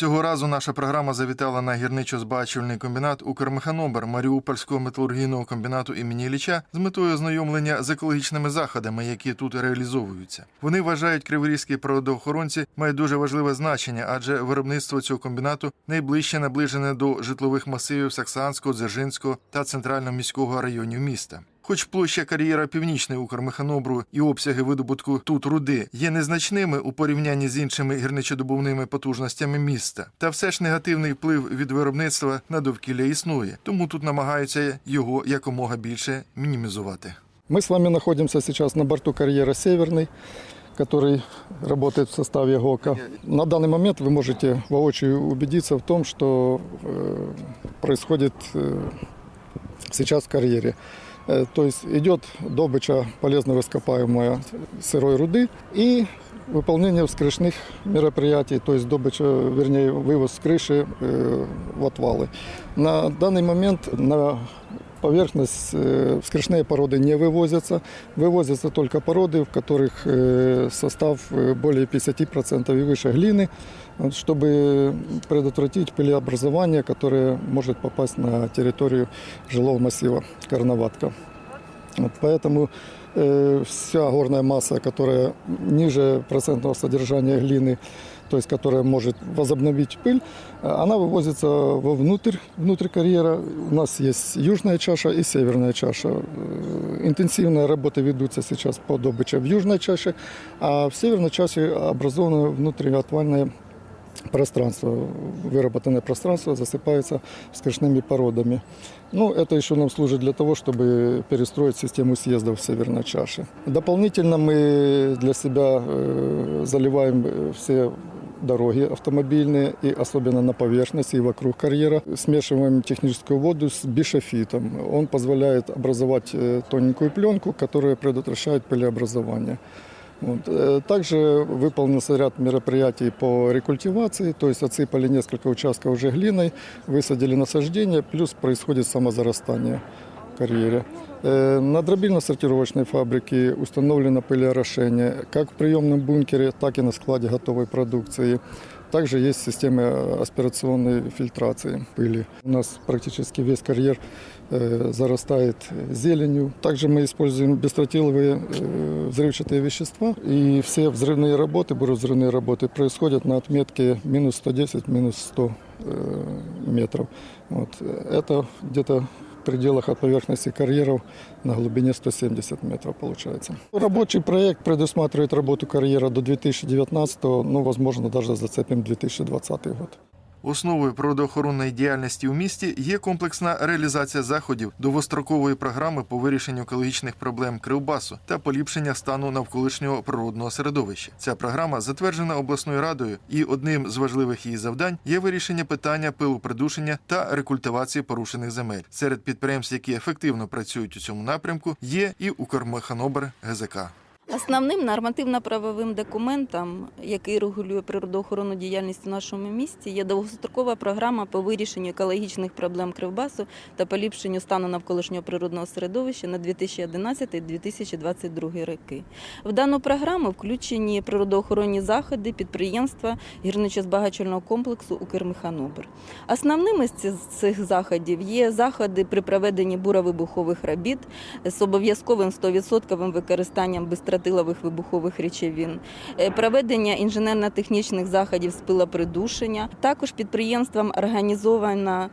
Цього разу наша програма завітала на гірничо-збагачувальний комбінат Укрмеханобер Маріупольського металургійного комбінату імені Ілліча з метою ознайомлення з екологічними заходами, які тут реалізовуються. Вони вважають криворізькі природоохоронці має дуже важливе значення, адже виробництво цього комбінату найближче наближене до житлових масивів Саксанського, Дзержинського та центрального міського районів міста. Хоч площа кар'єра Північний Укрмеханобру і обсяги видобутку тут руди є незначними у порівнянні з іншими гірничодобувними потужностями міста, та все ж негативний вплив від виробництва на довкілля існує, тому тут намагаються його якомога більше мінімізувати. Мы с вами находимся сейчас на борту карьера «Северный», который работает в составе ГОКа. На данный момент вы можете воочию убедиться в том, что э, происходит э, сейчас в карьере. Э, То есть идет добыча полезного ископаемого сырой руды и выполнение вскрышных мероприятий, то есть добыча, вернее, вывоз с крыши э, в отвалы. На данный момент на поверхность э, вскрышные породы не вывозятся. Вывозятся только породы, в которых э, состав э, более 50% и выше глины, вот, чтобы предотвратить пылеобразование, которое может попасть на территорию жилого массива Карноватка. Вот поэтому э, вся горная масса, которая ниже процентного содержания глины, то есть которая может возобновить пыль, э, она вывозится вовнутрь, внутрь карьера. У нас есть южная чаша и северная чаша. Э, Интенсивные работы ведутся сейчас по добыче в южной чаше, а в северной чаше образовано внутриотвальное пространство, выработанное пространство засыпается вскрышными породами. Ну, это еще нам служит для того, чтобы перестроить систему съездов в северной чаше. Дополнительно мы для себя э, заливаем э, все дороги автомобильные, и особенно на поверхности и вокруг карьера. Смешиваем техническую воду с бишофитом. Он позволяет образовать э, тоненькую пленку, которая предотвращает пылеобразование. Вот. Э, Также выполнился ряд мероприятий по рекультивации, то есть отсыпали несколько участков уже глиной, высадили насаждения, плюс происходит самозарастание в карьере. Э, На дробильно-сортировочной фабрике установлено пылеорошение как в приемном бункере, так и на складе готовой продукции. Также есть системы аспирационной фильтрации пыли. У нас практически весь карьер э, зарастает зеленью. Также мы используем бестротиловые э, взрывчатые вещества. И все взрывные работы, буровзрывные работы происходят на отметке минус 110, минус 100 э, метров. Вот. Это где-то в пределах от поверхности карьеров на глубине 170 метров получается. Рабочий проект предусматривает работу карьера до 2019, ну, возможно, даже зацепим 2020 год. Основою природоохоронної діяльності у місті є комплексна реалізація заходів довгострокової програми по вирішенню екологічних проблем Кривбасу та поліпшення стану навколишнього природного середовища. Ця програма затверджена обласною радою, і одним з важливих її завдань є вирішення питання пилопридушення та рекультивації порушених земель. Серед підприємств, які ефективно працюють у цьому напрямку, є і Укрмеханобр ГЗК. Основним нормативно-правовим документом, який регулює природоохоронну діяльність у нашому місті, є довгострокова програма по вирішенню екологічних проблем Кривбасу та поліпшенню стану навколишнього природного середовища на 2011-2022 роки. В дану програму включені природоохоронні заходи підприємства гірничо-збагачувального комплексу «Укрмеханобр». Основними з цих заходів є заходи при проведенні буровибухових робіт з обов'язковим 100% використанням безтротилових вибухових речовин, е, проведення інженерно-технічних заходів з пилопридушення. Також підприємством організована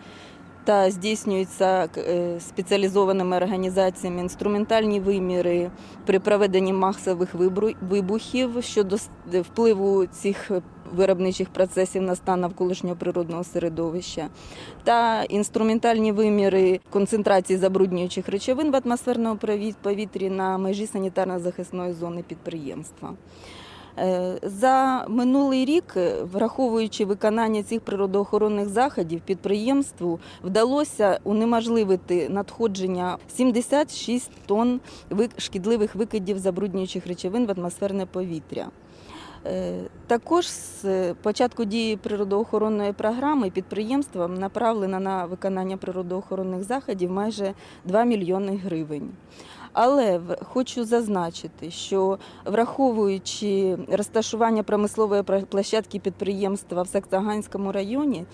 та здійснюються е, спеціалізованими організаціями інструментальні виміри при проведенні масових вибухів щодо впливу цих виробничих процесів на стан навколишнього природного середовища та інструментальні виміри концентрації забруднюючих речовин в атмосферному повітрі на межі санітарно-захисної зони підприємства. Е, За минулий рік, враховуючи виконання цих природоохоронних заходів, підприємству вдалося унеможливити надходження 76 тонн шкідливих викидів забруднюючих речовин в атмосферне повітря. Е, Також з початку дії природоохоронної програми підприємствам направлено на виконання природоохоронних заходів майже 2 мільйони гривень. Але хочу зазначити, що враховуючи розташування промислової площадки підприємства в Саксаганському районі,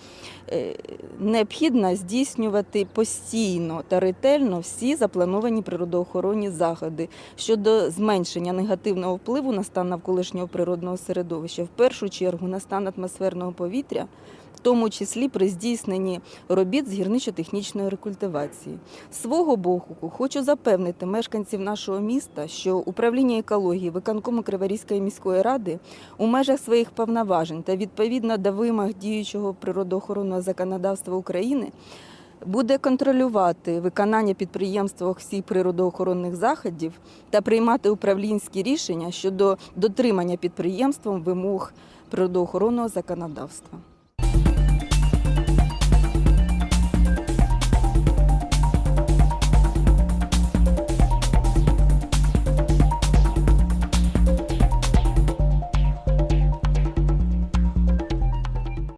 е, необхідно здійснювати постійно та ретельно всі заплановані природоохоронні заходи щодо зменшення негативного впливу на стан навколишнього природного середовища, в першу чергу на стан атмосферного повітря. Тому числі при здійсненні робіт з гірничо-технічної рекультивації. Свого боку, хочу запевнити мешканців нашого міста, що управління екології виконкому Криворізької міської ради у межах своїх повноважень та відповідно до вимог діючого природоохоронного законодавства України буде контролювати виконання підприємства всіх природоохоронних заходів та приймати управлінські рішення щодо дотримання підприємством вимог природоохоронного законодавства.